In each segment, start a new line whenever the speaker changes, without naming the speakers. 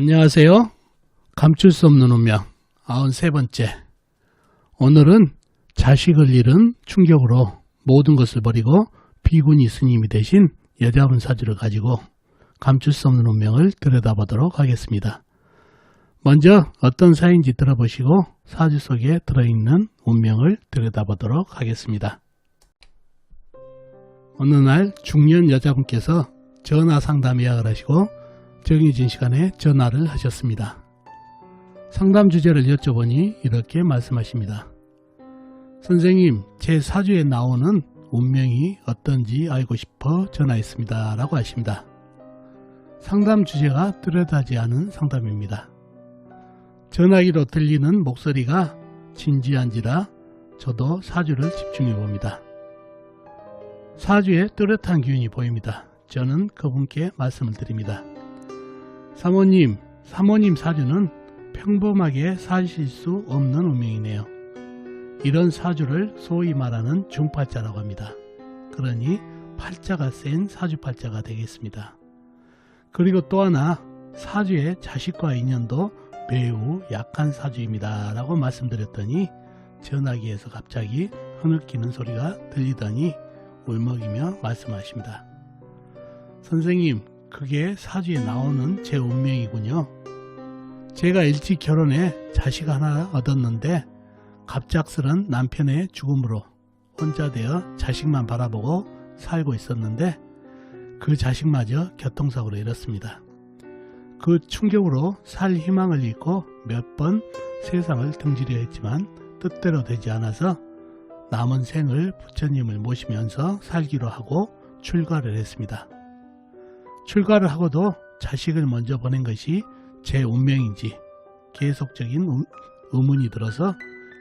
안녕하세요. 감출 수 없는 운명 93번째. 오늘은 자식을 잃은 충격으로 모든 것을 버리고 비군이 스님이 되신 여자분 사주를 가지고 감출 수 없는 운명을 들여다보도록 하겠습니다. 먼저 어떤 사인지 들어보시고 사주 속에 들어있는 운명을 들여다보도록 하겠습니다. 어느 날 중년 여자분께서 전화 상담 예약을 하시고 정해진 시간에 전화를 하셨습니다. 상담 주제를 여쭤보니 이렇게 말씀하십니다. 선생님, 제 사주에 나오는 운명이 어떤지 알고 싶어 전화했습니다. 라고 하십니다. 상담 주제가 뚜렷하지 않은 상담입니다. 전화기로 들리는 목소리가 진지한지라 저도 사주를 집중해 봅니다. 사주에 뚜렷한 기운이 보입니다. 저는 그분께 말씀을 드립니다. 사모님, 사모님 사주는 평범하게 사실 수 없는 운명이네요. 이런 사주를 소위 말하는 중팔자라고 합니다. 그러니 팔자가 센 사주팔자가 되겠습니다. 그리고 또 하나 사주의 자식과 인연도 매우 약한 사주입니다. 라고 말씀드렸더니 전화기에서 갑자기 흐느끼는 소리가 들리더니 울먹이며 말씀하십니다. 선생님, 그게 사주에 나오는 제 운명이군요. 제가 일찍 결혼해 자식 하나 얻었는데 갑작스런 남편의 죽음으로 혼자 되어 자식만 바라보고 살고 있었는데 그 자식마저 교통사고로 잃었습니다. 그 충격으로 살 희망을 잃고 몇 번 세상을 등지려 했지만 뜻대로 되지 않아서 남은 생을 부처님을 모시면서 살기로 하고 출가를 했습니다. 출가를 하고도 자식을 먼저 보낸 것이 제 운명인지 계속적인 의- 의문이 들어서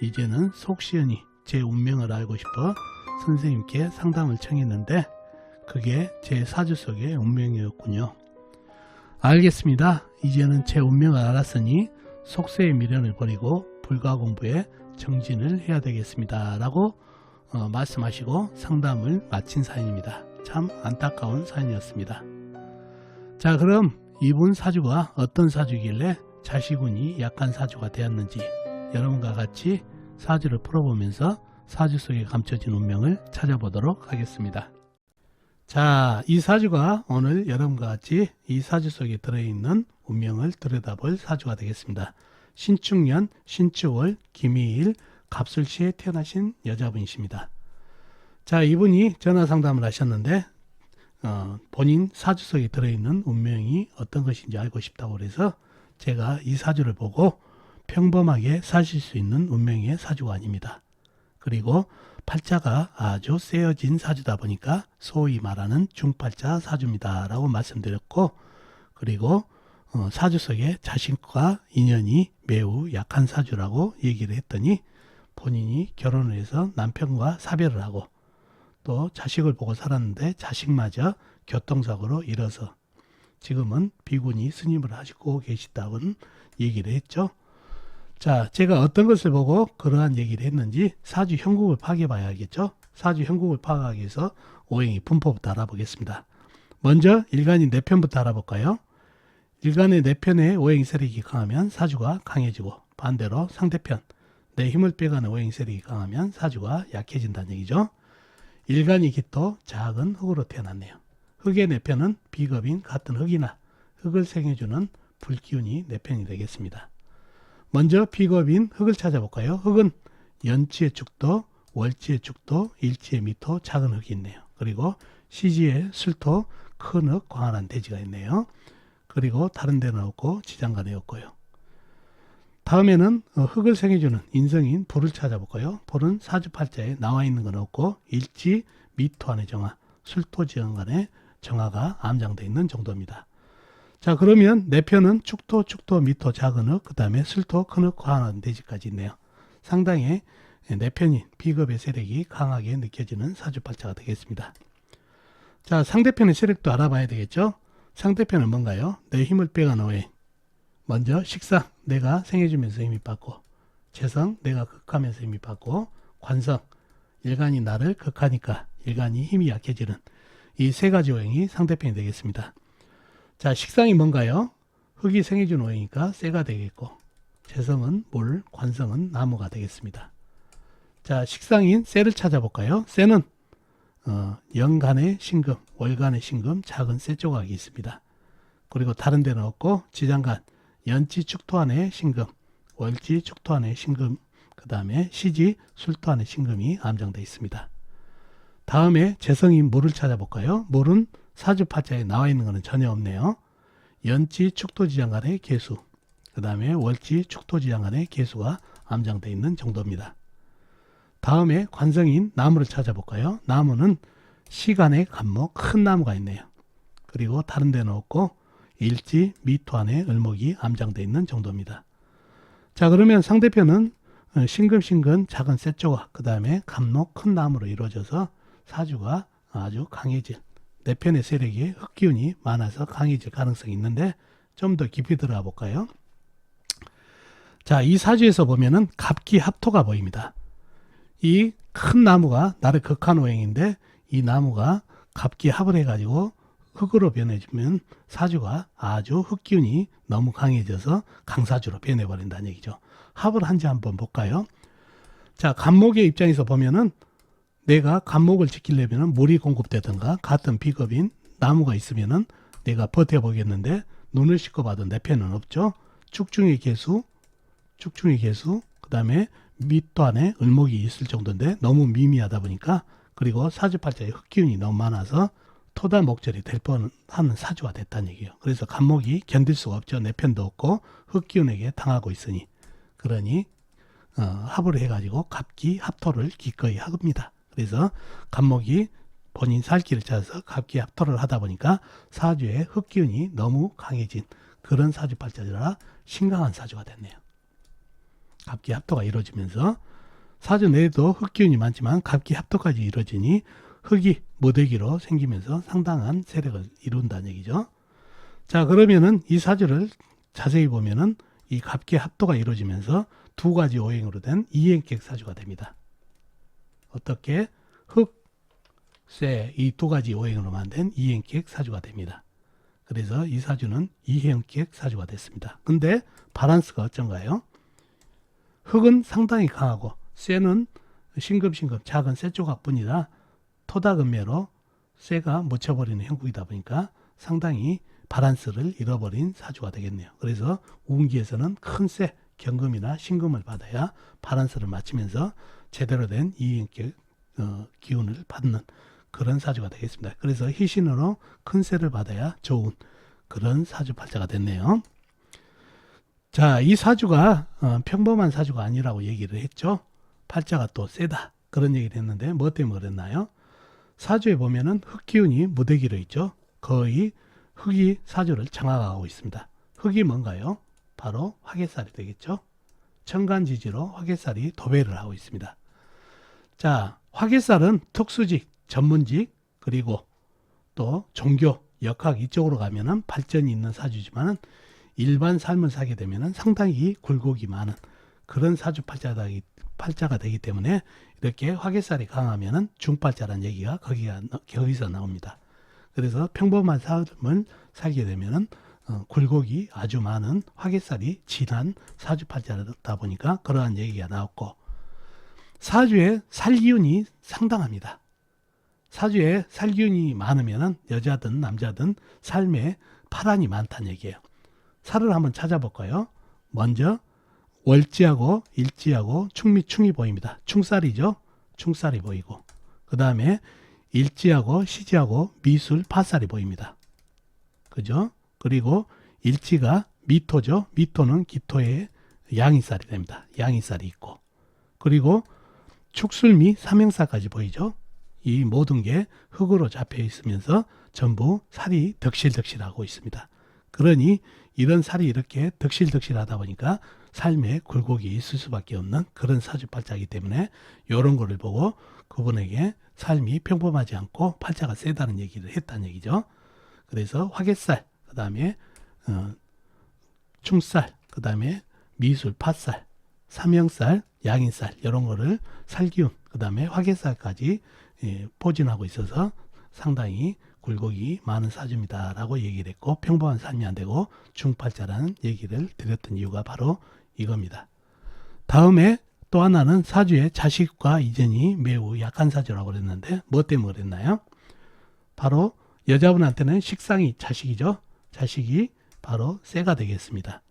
이제는 속 시원히 제 운명을 알고 싶어 선생님께 상담을 청했는데 그게 제 사주 속의 운명이었군요. 알겠습니다. 이제는 제 운명을 알았으니 속세의 미련을 버리고 불가 공부에 정진을 해야 되겠습니다. 라고 어, 말씀하시고 상담을 마친 사연입니다. 참 안타까운 사연이었습니다. 자 그럼 이분 사주가 어떤 사주길래 자식운이 약한 사주가 되었는지 여러분과 같이 사주를 풀어보면서 사주 속에 감춰진 운명을 찾아보도록 하겠습니다. 자, 이 사주가 오늘 여러분과 같이 이 사주 속에 들어있는 운명을 들여다볼 사주가 되겠습니다. 신축년, 신축월, 김희일, 갑술시에 태어나신 여자분이십니다. 자, 이분이 전화 상담을 하셨는데 어, 본인 사주 속에 들어있는 운명이 어떤 것인지 알고 싶다고 그래서 제가 이 사주를 보고 평범하게 사실 수 있는 운명의 사주가 아닙니다. 그리고 팔자가 아주 세어진 사주다 보니까 소위 말하는 중팔자 사주입니다. 라고 말씀드렸고 그리고 어, 사주 속에 자신과 인연이 매우 약한 사주라고 얘기를 했더니 본인이 결혼을 해서 남편과 사별을 하고 또 자식을 보고 살았는데 자식마저 교통사고로 잃어서 지금은 비군이 스님을 하시고 계시다는 얘기를 했죠. 자, 제가 어떤 것을 보고 그러한 얘기를 했는지 사주 형국을 파악해 봐야 알겠죠? 사주 형국을 파악하기 위해서 오행이 분포부터 알아보겠습니다. 먼저 일간이 내 편부터 알아볼까요? 일간의 내 편에 오행 세력이 강하면 사주가 강해지고 반대로 상대편 내 힘을 빼가는 오행 세력이 강하면 사주가 약해진다는 얘기죠. 일간이 기토 작은 흙으로 태어났네요. 흙의 내편은 비겁인 같은 흙이나 흙을 생해주는 불기운이 내편이 되겠습니다. 먼저 비겁인 흙을 찾아볼까요? 흙은 연치의 축도, 월치의 축도, 일치의 미토, 작은 흙이 있네요. 그리고 시지의 술토, 큰 흙, 광활한 대지가 있네요. 그리고 다른 데는 없고 지장간에 없고요. 다음에는 어, 흙을 생해주는 인성인 불을 찾아볼까요? 불은 사주팔자에 나와 있는 건 없고 일지, 미토 안의 정화, 술토 지연 간의 정화가 암장되어 있는 정도입니다. 자 그러면 내 편은 축토, 축토, 미토, 작은 흙, 그 다음에 술토, 큰 흙, 과한 대지까지 있네요. 상당히 내 편인 비겁의 세력이 강하게 느껴지는 사주팔자가 되겠습니다. 자 상대편의 세력도 알아봐야 되겠죠? 상대편은 뭔가요? 내 힘을 빼가는 오행. 먼저 식상, 내가 생해주면서 힘이 받고 재성, 내가 극하면서 힘이 받고 관성, 일간이 나를 극하니까 일간이 힘이 약해지는 이 세 가지 오행이 상대편이 되겠습니다. 자, 식상이 뭔가요? 흙이 생해준 오행이니까 쇠가 되겠고 재성은 물, 관성은 나무가 되겠습니다. 자, 식상인 쇠를 찾아볼까요? 쇠는 어, 연간의 신금, 월간의 신금, 작은 쇠 조각이 있습니다. 그리고 다른 데는 없고 지장간, 연지 축토안의 신금, 월지 축토안의 신금, 그 다음에 시지 술토안의 신금이 암장되어 있습니다. 다음에 재성인 물을 찾아볼까요? 물은 사주파자에 나와 있는 것은 전혀 없네요. 연지 축토지장 간의 개수, 그 다음에 월지 축토지장 간의 개수가 암장되어 있는 정도입니다. 다음에 관성인 나무를 찾아볼까요? 나무는 시간의 간목 큰 나무가 있네요. 그리고 다른 데는 없고 일지 미토 안에 을목이 암장되어 있는 정도입니다. 자 그러면 상대편은 어, 싱금싱근 작은 쇠 조각 그 다음에 감록 큰 나무로 이루어져서 사주가 아주 강해질 내 편의 세력이 흑기운이 많아서 강해질 가능성이 있는데 좀 더 깊이 들어가 볼까요? 자, 이 사주에서 보면은 갑기 합토가 보입니다. 이 큰 나무가 나를 극한 오행인데 이 나무가 갑기 합을 해가지고 흙으로 변해주면 사주가 아주 흙기운이 너무 강해져서 강사주로 변해버린다는 얘기죠. 합을 한지 한번 볼까요? 자, 간목의 입장에서 보면은 내가 간목을 지키려면 물이 공급되든가 같은 비급인 나무가 있으면은 내가 버텨보겠는데 눈을 씻고 봐도 내 편은 없죠. 축중의 개수, 축중의 개수, 그 다음에 밑도 안에 을목이 있을 정도인데 너무 미미하다 보니까 그리고 사주팔자에 흑기운이 너무 많아서 토다 목절이 될 뻔하는 사주가 됐다는 얘기예요. 그래서 간목이 견딜 수가 없죠. 내 편도 없고 흑기운에게 당하고 있으니 그러니 어, 합을 해가지고 갑기 합토를 기꺼이 합니다. 그래서 간목이 본인 살기를 찾아서 갑기 합토를 하다 보니까 사주의 흑기운이 너무 강해진 그런 사주팔자라 심각한 사주가 됐네요. 갑기 합토가 이루어지면서 사주 내에도 흑기운이 많지만 갑기 합토까지 이루어지니 흑이 모대기로 생기면서 상당한 세력을 이룬다는 얘기죠. 자 그러면은 이 사주를 자세히 보면은 이 갑기 합토가 이루어지면서 두 가지 오행으로 된 이행객 사주가 됩니다. 어떻게 흑, 쇠이 두 가지 오행으로 만든 이행객 사주가 됩니다. 그래서 이 사주는 이행객 사주가 됐습니다. 근데 바란스가 어쩐가요? 흙은 상당히 강하고 쇠는 싱급싱급 작은 쇠 조각뿐이라 토닥은매로 쇠가 묻혀버리는 형국이다 보니까 상당히 바란스를 잃어버린 사주가 되겠네요. 그래서 운기에서는 큰 쇠, 경금이나 신금을 받아야 바란스를 맞추면서 제대로 된 이인격 어, 기운을 받는 그런 사주가 되겠습니다. 그래서 희신으로 큰 쇠를 받아야 좋은 그런 사주 팔자가 됐네요. 자, 이 사주가 어, 평범한 사주가 아니라고 얘기를 했죠. 팔자가 또 세다. 그런 얘기를 했는데 뭐 때문에 그랬나요? 사주에 보면은 흑기운이 무대기로 있죠. 거의 흑이 사주를 장악하고 있습니다. 흑이 뭔가요? 바로 화개살이 되겠죠. 천간지지로 화개살이 도배를 하고 있습니다. 자, 화개살은 특수직, 전문직, 그리고 또 종교, 역학 이쪽으로 가면은 발전이 있는 사주지만은 일반 삶을 사게 되면은 상당히 굴곡이 많은 그런 사주 팔자가, 되기 때문에 이렇게 화개살이 강하면은 중팔자라는 얘기가 거기가 거기서 나옵니다. 그래서 평범한 삶을 살게 되면은 어, 굴곡이 아주 많은 화개살이 진한 사주팔자다 보니까 그러한 얘기가 나왔고 사주에 살기운이 상당합니다. 사주에 살기운이 많으면은 여자든 남자든 삶에 파란이 많다는 얘기예요. 살을 한번 찾아볼까요? 먼저 월지하고 일지하고 충미 충이 보입니다. 충살이죠. 충살이 보이고 그 다음에 일지하고 시지하고 미술 파살이 보입니다. 그죠? 그리고 일지가 미토죠. 미토는 기토의 양이살이 됩니다. 양이살이 있고 그리고 축술미 삼형살까지 보이죠. 이 모든 게 흙으로 잡혀 있으면서 전부 살이 덕실덕실하고 있습니다. 그러니 이런 살이 이렇게 덕실덕실하다 보니까 삶에 굴곡이 있을 수밖에 없는 그런 사주 팔자이기 때문에 이런 거를 보고 그분에게 삶이 평범하지 않고 팔자가 세다는 얘기를 했다는 얘기죠. 그래서 화개살, 그 다음에 어, 충살, 그 다음에 미술, 팥살, 삼형살, 양인살 이런 거를 살기운, 그 다음에 화개살까지 예, 포진하고 있어서 상당히 굴곡이 많은 사주입니다. 라고 얘기를 했고 평범한 삶이 안 되고 중팔자라는 얘기를 드렸던 이유가 바로 이겁니다. 다음에 또 하나는 사주의 자식과 이전이 매우 약한 사주라고 그랬는데 뭐 때문에 그랬나요? 바로 여자분한테는 식상이 자식이죠. 자식이 바로 쇠가 되겠습니다.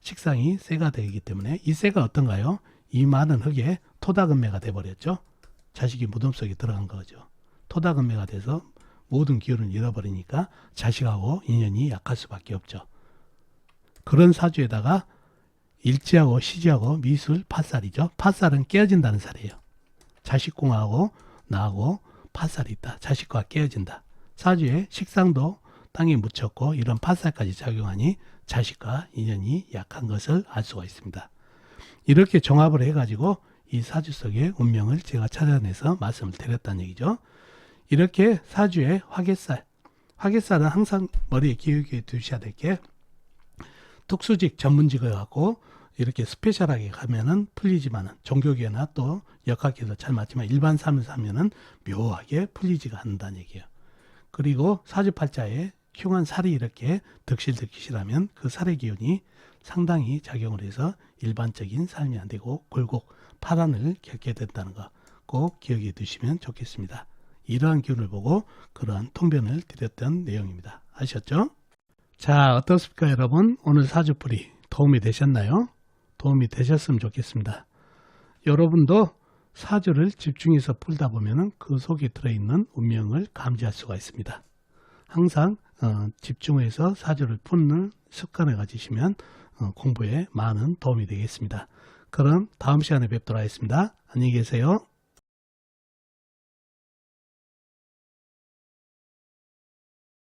식상이 쇠가 되기 때문에 이 쇠가 어떤가요? 이 많은 흙에 토다금매가 돼버렸죠. 자식이 무덤 속에 들어간 거죠. 토다금매가 돼서 모든 기운을 잃어버리니까 자식하고 인연이 약할 수밖에 없죠. 그런 사주에다가 일지하고 시지하고 미술 팥살이죠. 팥살은 깨어진다는 살이에요. 자식공하고 나하고 팥살이 있다. 자식과 깨어진다. 사주에 식상도 땅에 묻혔고 이런 팥살까지 작용하니 자식과 인연이 약한 것을 알 수가 있습니다. 이렇게 종합을 해가지고 이 사주 속의 운명을 제가 찾아내서 말씀을 드렸다는 얘기죠. 이렇게 사주의 화개살, 화개살은 항상 머리에 기억해 두셔야 될 게 특수직 전문직을 갖고 이렇게 스페셜하게 가면은 풀리지만은 종교계나 또 역학계도 잘 맞지만 일반 살면은 묘하게 풀리지가 않는다는 얘기예요. 그리고 사주팔자에 흉한 살이 이렇게 득실득실하면 그 살의 기운이 상당히 작용을 해서 일반적인 삶이 안 되고 굴곡 파란을 겪게 된다는 거 꼭 기억해 두시면 좋겠습니다. 이러한 기운을 보고 그러한 통변을 드렸던 내용입니다. 아셨죠? 자, 어떻습니까, 여러분? 오늘 사주풀이 도움이 되셨나요? 도움이 되셨으면 좋겠습니다. 여러분도 사주를 집중해서 풀다 보면 그 속에 들어있는 운명을 감지할 수가 있습니다. 항상 어, 집중해서 사주를 푸는 습관을 가지시면 어, 공부에 많은 도움이 되겠습니다. 그럼 다음 시간에 뵙도록 하겠습니다. 안녕히 계세요.